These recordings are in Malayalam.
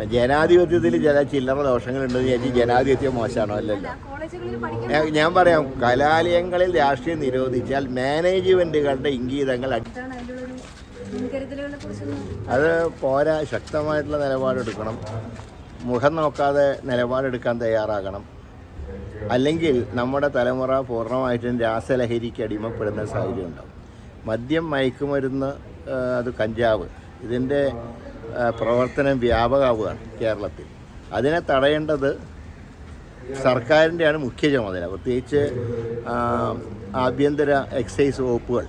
ജനാധിപത്യത്തിൽ ചില ചില്ലറ ദോഷങ്ങളുണ്ടെന്ന് ചേച്ചി ജനാധിപത്യം മോശമാണോ അല്ലല്ലോ? ഞാൻ- പറയാം കലാലയങ്ങളിൽ രാഷ്ട്രീയം നിരോധിച്ചാൽ മാനേജ്മെന്റുകളുടെ ഇംഗീതങ്ങൾ അത് പോരാ ശക്തമായിട്ടുള്ള നിലപാടെടുക്കണം. മുഖം നോക്കാതെ നിലപാടെടുക്കാൻ തയ്യാറാകണം. അല്ലെങ്കിൽ നമ്മുടെ തലമുറ പൂർണമായിട്ടും രാസലഹരിക്ക് അടിമപ്പെടുന്ന സാഹചര്യം ഉണ്ടാവും. മദ്യം മയക്കുമരുന്ന് അത് കഞ്ചാവ്. ഇതിന്റെ പ്രവർത്തനം വ്യാപകമാവുകയാണ് കേരളത്തിൽ. അതിനെ തടയേണ്ടത് സർക്കാരിന്റെയാണ് മുഖ്യ ചുമതല. പ്രത്യേകിച്ച് ആഭ്യന്തര എക്സൈസ് വകുപ്പുകൾ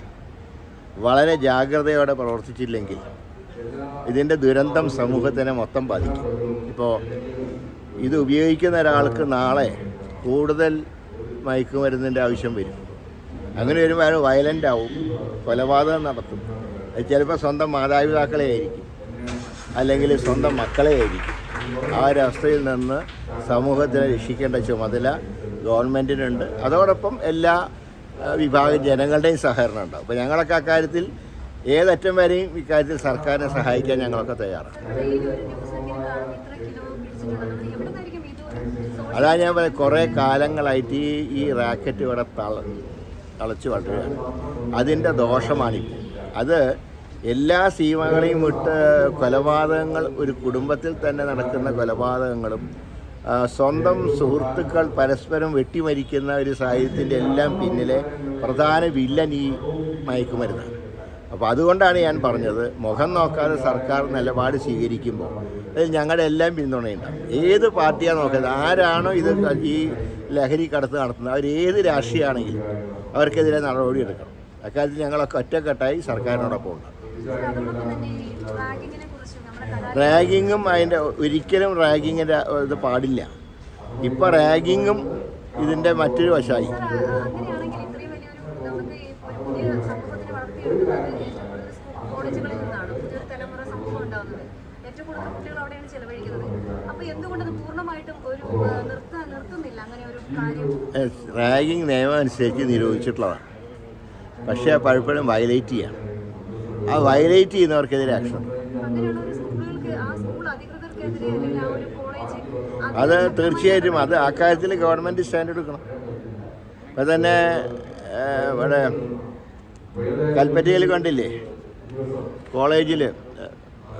വളരെ ജാഗ്രതയോടെ പ്രവർത്തിച്ചില്ലെങ്കിൽ ഇതിന്റെ ദുരന്തം സമൂഹത്തിനെ മൊത്തം ബാധിക്കും. ഇപ്പോൾ ഇത് ഉപയോഗിക്കുന്ന ഒരാൾക്ക് നാളെ കൂടുതൽ മയക്കുമരുന്നിന്റെ ആവശ്യം വരും. അങ്ങനെ വരുമ്പോൾ അയാൾ വയലന്റ് ആവും കൊലപാതകം നടത്തും. ചിലപ്പോൾ സ്വന്തം മാതാപിതാക്കളെ ആയിരിക്കും. അല്ലെങ്കിൽ സ്വന്തം മക്കളെ ആയിരിക്കും. ആ ഒരവസ്ഥയിൽ നിന്ന് സമൂഹത്തിനെ രക്ഷിക്കേണ്ട ചുമതല ഗവൺമെന്റിനുണ്ട് അതോടൊപ്പം എല്ലാ വിഭാഗം ജനങ്ങളുടെയും സഹകരണം ഉണ്ടാവും അപ്പോൾ ഞങ്ങളൊക്കെ അക്കാര്യത്തിൽ ഏതറ്റം വരെയും ഇക്കാര്യത്തിൽ സർക്കാരിനെ സഹായിക്കാൻ ഞങ്ങളൊക്കെ തയ്യാറാണ്. ഡെയിലി ഒരു ദിവസം ഇങ്ങനെ കാണും ഇത്ര കിലോ പിടിച്ചിട്ടുണ്ടെന്ന് എവിടെ നിന്നായിരിക്കും ഇത് അതാ ഞാൻ പറയാം കുറേ കാലങ്ങളായിട്ട് ഈ ഈ റാക്കറ്റ് ഇവിടെ തള തളച്ചു വളരുകയാണ്. അതിന്റെ ദോഷമാണിപ്പോൾ അത് എല്ലാ സീമകളെയും വിട്ട് കൊലപാതകങ്ങൾ ഒരു കുടുംബത്തിൽ തന്നെ നടക്കുന്ന കൊലപാതകങ്ങളും സ്വന്തം സുഹൃത്തുക്കൾ പരസ്പരം വെട്ടിമരിക്കുന്ന ഒരു സാഹചര്യത്തിന്റെ എല്ലാം പിന്നിലെ പ്രധാന വില്ലൻ ഈ മയക്കുമരുന്നാണ്. അപ്പോൾ അതുകൊണ്ടാണ് ഞാൻ പറഞ്ഞത് മുഖം നോക്കാതെ സർക്കാർ നിലപാട് സ്വീകരിക്കുമ്പോൾ അതിൽ ഞങ്ങളുടെ എല്ലാം പിന്തുണയുണ്ടാവും. ഏത് പാർട്ടിയാണ് നോക്കുന്നത് ആരാണോ ഇത് ഈ ലഹരി കടത്ത് നടത്തുന്നത്? അവർ ഏത് രാഷ്ട്രീയമാണെങ്കിലും അവർക്കെതിരെ നടപടിയെടുക്കണം അക്കാര്യത്തിൽ ഞങ്ങളൊക്കെ ഒറ്റക്കെട്ടായി സർക്കാരിനോടൊപ്പം ഉണ്ടാകും റാഗിങ്ങും അതിന്റെ ഒരിക്കലും റാഗിങ്ങിന്റെ ഇത് പാടില്ല. ഇപ്പം റാഗിങ്ങും ഇതിന്റെ മറ്റൊരു വശമായി. ഏറ്റവും കൂടുതൽ കുട്ടികൾ അവിടെയാണ് ചെലവഴിക്കുന്നത് അപ്പൊ എന്തുകൊണ്ട് പൂർണമായിട്ടും ഒരു ആ, നിർത്ത നിർത്തുന്നില്ല അങ്ങനെ ഒരു കാര്യം റാഗിങ് നിയമം അനുസരിച്ച് നിരോധിച്ചിട്ടുള്ളതാണ്. പക്ഷേ പലപ്പോഴും വയലേറ്റ് ചെയ്യാണ് ആ വയലേറ്റ് ചെയ്യുന്നവർക്കെതിരെ ആക്ഷൻ അത് തീർച്ചയായിട്ടും അത് അക്കാര്യത്തിൽ ഗവൺമെന്റ് സ്റ്റാൻഡ് എടുക്കണം. ഇപ്പം തന്നെ ഇവിടെ കൽപ്പറ്റയിൽ കണ്ടില്ലേ? കോളേജിൽ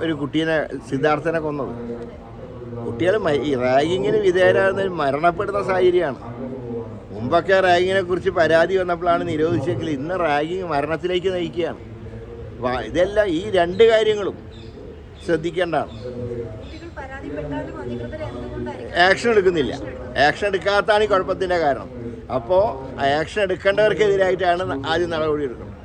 ഒരു കുട്ടീനെ സിദ്ധാർത്ഥനെ കൊന്നത്. കുട്ടികൾ ഈ റാഗിങ്ങിന് വിധേയരാകുന്ന മരണപ്പെടുന്ന സാഹചര്യമാണ്. മുമ്പൊക്കെ റാഗിങ്ങിനെ കുറിച്ച് പരാതി വന്നപ്പോഴാണ് നിരോധിച്ചെങ്കിൽ ഇന്ന് റാഗിങ് മരണത്തിലേക്ക് നയിക്കുകയാണ്. വ- ഇതെല്ലാം ഈ രണ്ട് കാര്യങ്ങളും ശ്രദ്ധിക്കേണ്ടതാണ്. ആക്ഷൻ എടുക്കുന്നില്ല. ആക്ഷൻ എടുക്കാത്തതാണ് ഈ കുഴപ്പത്തിന്റെ കാരണം. അപ്പോൾ ആക്ഷൻ എടുക്കേണ്ടവർക്കെതിരായിട്ടാണ് ആദ്യം നടപടി എടുക്കുന്നത്.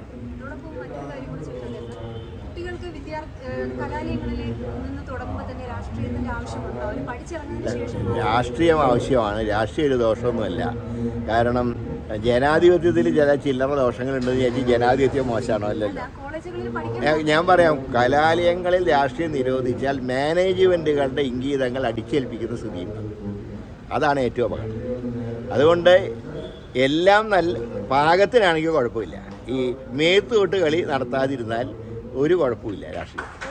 രാഷ്ട്രീയം ആവശ്യമാണ്. രാഷ്ട്രീയ ഒരു ദോഷമൊന്നുമല്ല. കാരണം ജനാധിപത്യത്തിൽ ചില ചില്ലറ ദോഷങ്ങളുണ്ടെന്ന് ചേച്ചി ജനാധിപത്യം മോശമാണോ അല്ലല്ലോ ഞാൻ പറയാം കലാലയങ്ങളിൽ രാഷ്ട്രീയം നിരോധിച്ചാൽ മാനേജ്മെന്റുകളുടെ ഇംഗീതങ്ങൾ അടിച്ചേൽപ്പിക്കുന്ന സ്ഥിതിയുണ്ട്. അതാണ് ഏറ്റവും അപകടം. അതുകൊണ്ട് എല്ലാം നല്ല പാകത്തിനാണെങ്കിൽ കുഴപ്പമില്ല. ഈ മേത്ത് തൊട്ട് കളി നടത്താതിരുന്നാൽ ഒരു കുഴപ്പമില്ല രാഷ്ട്രീയം